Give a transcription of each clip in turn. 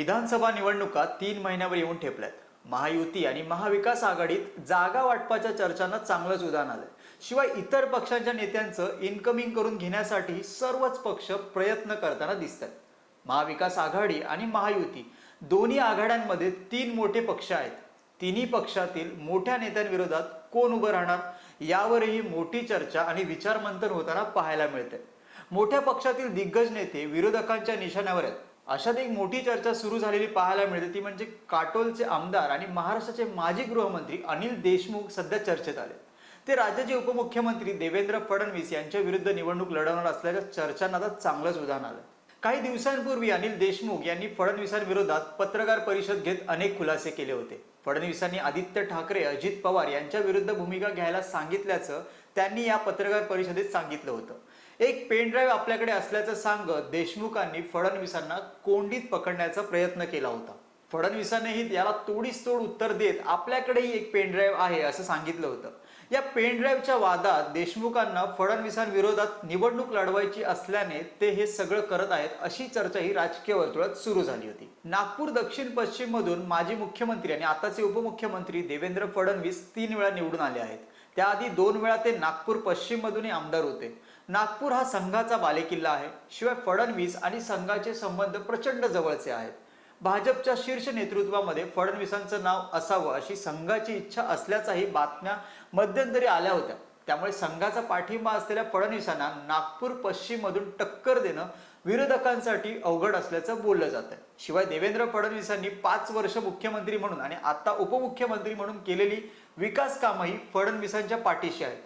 विधानसभा निवडणुका तीन महिन्यावर येऊन ठेपल्यात. महायुती आणि महाविकास आघाडीत जागा वाटपाच्या चर्चांना चांगलंच उदाहरण आलंय. शिवाय इतर पक्षांच्या नेत्यांचं इन्कमिंग करून घेण्यासाठी सर्वच पक्ष प्रयत्न करताना दिसत आहेत महाविकास आघाडी आणि महायुती दोन्ही आघाड्यांमध्ये तीन मोठे पक्ष आहेत. तिन्ही पक्षातील मोठ्या नेत्यांविरोधात कोण उभं राहणार यावरही मोठी चर्चा आणि विचारमंथन होताना पाहायला मिळते मोठ्या पक्षातील दिग्गज नेते विरोधकांच्या निशाण्यावर आहेत. अशात एक मोठी चर्चा सुरू झालेली पाहायला मिळते. ती म्हणजे काटोलचे आमदार आणि महाराष्ट्राचे माजी गृहमंत्री अनिल देशमुख सध्या चर्चेत आले. ते राज्याचे उपमुख्यमंत्री देवेंद्र फडणवीस यांच्या विरुद्ध निवडणूक लढवणार असल्याच्या चर्चांना आता चांगलंच उदाहरण आलं. काही दिवसांपूर्वी अनिल देशमुख यांनी फडणवीसांविरोधात पत्रकार परिषद घेत अनेक खुलासे केले होते. फडणवीसांनी आदित्य ठाकरे अजित पवार यांच्या विरुद्ध भूमिका घ्यायला सांगितल्याचं त्यांनी या पत्रकार परिषदेत सांगितलं होतं. एक पेनड्राईव्ह आपल्याकडे असल्याचं सांगत देशमुखांनी फडणवीसांना कोंडीत पकडण्याचा प्रयत्न केला होता. फडणवीसांनीही याला तोडीस तोड उत्तर देत आपल्याकडेही एक पेनड्राईव्ह आहे असं सांगितलं होतं. या पेनड्राईव्हच्या वादात देशमुखांना फडणवीसांविरोधात निवडणूक लढवायची असल्याने ते हे सगळं करत आहेत अशी चर्चा ही राजकीय वर्तुळात सुरू झाली होती. नागपूर दक्षिण पश्चिम मधून माजी मुख्यमंत्री आणि आताचे उपमुख्यमंत्री देवेंद्र फडणवीस तीन वेळा निवडून आले आहेत. त्याआधी दोन वेळा ते नागपूर पश्चिम मधूनही आमदार होते. नागपूर हा संघाचा बालेकिल्ला आहे. शिवाय फडणवीस आणि संघाचे संबंध प्रचंड जवळचे आहेत. भाजपच्या शीर्ष नेतृत्वामध्ये फडणवीसांचं नाव असावं अशी संघाची इच्छा असल्याचाही बातम्या मध्यंतरी आल्या होत्या. त्यामुळे संघाचा पाठिंबा असलेल्या फडणवीसांना नागपूर पश्चिममधून टक्कर देणं विरोधकांसाठी अवघड असल्याचं बोललं जात आहे शिवाय देवेंद्र फडणवीसांनी पाच वर्ष मुख्यमंत्री म्हणून आणि आता उपमुख्यमंत्री म्हणून केलेली विकास कामंही फडणवीसांच्या पाठीशी आहेत.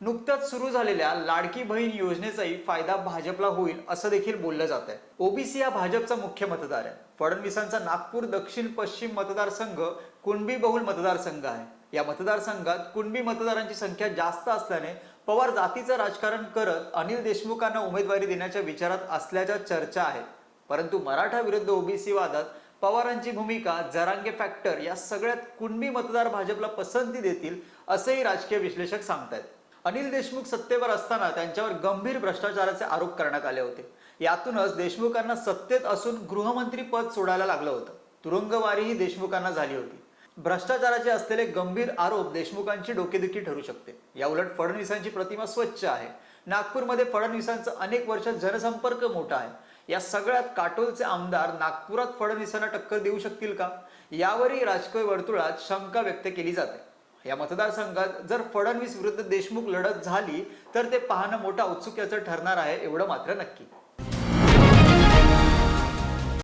नुकत्याच सुरू झालेल्या लाडकी बहीण योजनेचाही फायदा भाजपला होईल असं देखील बोललं जात आहे ओबीसी हा भाजपचा मुख्य मतदार आहे. फडणवीसांचा नागपूर दक्षिण पश्चिम मतदारसंघ कुणबी बहुल मतदारसंघ आहे. या मतदारसंघात कुणबी मतदारांची संख्या जास्त असल्याने पवार जातीचं राजकारण करत अनिल देशमुखांना उमेदवारी देण्याच्या विचारात असल्याच्या चर्चा आहेत परंतु मराठा विरुद्ध ओबीसी वादात पवारांची भूमिका जरांगे फॅक्टर या सगळ्यात कुणबी मतदार भाजपला पसंती देतील असेही राजकीय विश्लेषक सांगतायत. अनिल देशमुख सत्तेवर असताना त्यांच्यावर गंभीर भ्रष्टाचाराचे आरोप करण्यात आले होते. यातूनच देशमुखांना सत्तेत असून गृहमंत्री पद सोडायला लागलं होतं. तुरुंगवारीही देशमुखांना झाली होती. भ्रष्टाचाराचे असलेले गंभीर आरोप देशमुखांची डोकेदुखी ठरू शकते. याउलट फडणवीसांची प्रतिमा स्वच्छ आहे. नागपूरमध्ये फडणवीसांचं अनेक वर्ष जनसंपर्क मोठा आहे. या सगळ्यात काटोलचे आमदार नागपुरात फडणवीसांना टक्कर देऊ शकतील का? यावरही राजकीय वर्तुळात शंका व्यक्त केली जाते. या मतदारसंघात जर फडणवीस विरुद्ध देशमुख लढत झाली तर ते पाहणं मोठा औत्सुक्याचं ठरणार आहे एवढं मात्र नक्की.